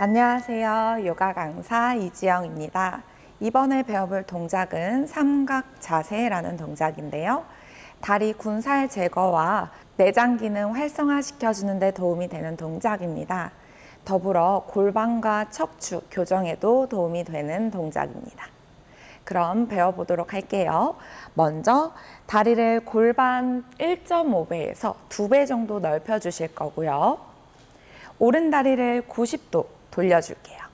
안녕하세요. 요가 강사 이지영입니다. 이번에 배워볼 동작은 삼각 자세라는 동작인데요. 다리 군살 제거와 내장 기능 활성화시켜주는 데 도움이 되는 동작입니다. 더불어 골반과 척추 교정에도 도움이 되는 동작입니다. 그럼 배워보도록 할게요. 먼저 다리를 골반 1.5배에서 2배 정도 넓혀 주실 거고요. 오른 다리를 90도 돌려줄게요.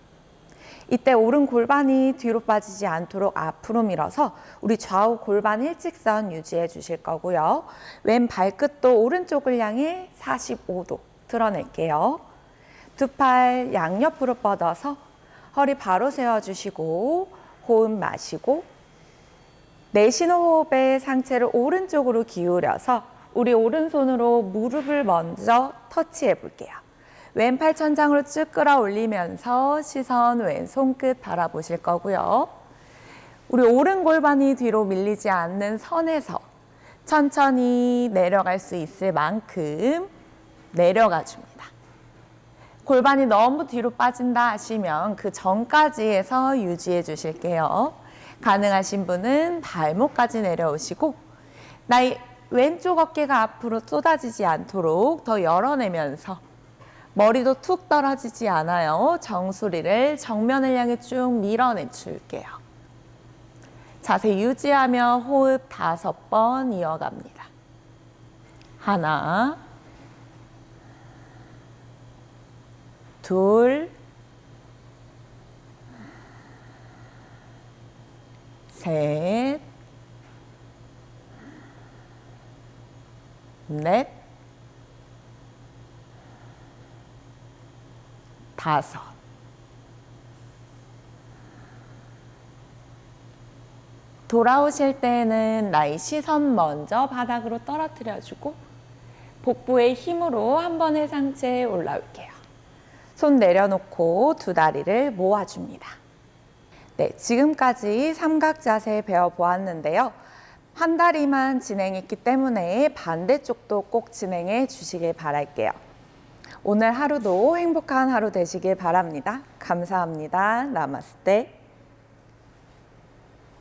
이때 오른 골반이 뒤로 빠지지 않도록 앞으로 밀어서 우리 좌우 골반 일직선 유지해 주실 거고요. 왼 발끝도 오른쪽을 향해 45도 드러낼게요. 두 팔 양옆으로 뻗어서 허리 바로 세워주시고 호흡 마시고 내쉬는 호흡에 상체를 오른쪽으로 기울여서 우리 오른손으로 무릎을 먼저 터치해 볼게요. 왼팔 천장으로 쭉 끌어올리면서 시선 왼손 끝 바라보실 거고요. 우리 오른 골반이 뒤로 밀리지 않는 선에서 천천히 내려갈 수 있을 만큼 내려가 줍니다. 골반이 너무 뒤로 빠진다 하시면 그 전까지 해서 유지해 주실게요. 가능하신 분은 발목까지 내려오시고 나의 왼쪽 어깨가 앞으로 쏟아지지 않도록 더 열어내면서 머리도 툭 떨어지지 않아요. 정수리를 정면을 향해 쭉 밀어내 줄게요. 자세 유지하며 호흡 다섯 번 이어갑니다. 하나, 둘, 셋, 넷, 다섯. 돌아오실 때는 나의 시선 먼저 바닥으로 떨어뜨려주고 복부의 힘으로 한 번의 상체에 올라올게요. 손 내려놓고 두 다리를 모아줍니다. 네, 지금까지 삼각 자세 배워보았는데요. 한 다리만 진행했기 때문에 반대쪽도 꼭 진행해 주시길 바랄게요. 오늘 하루도 행복한 하루 되시길 바랍니다. 감사합니다. 나마스테.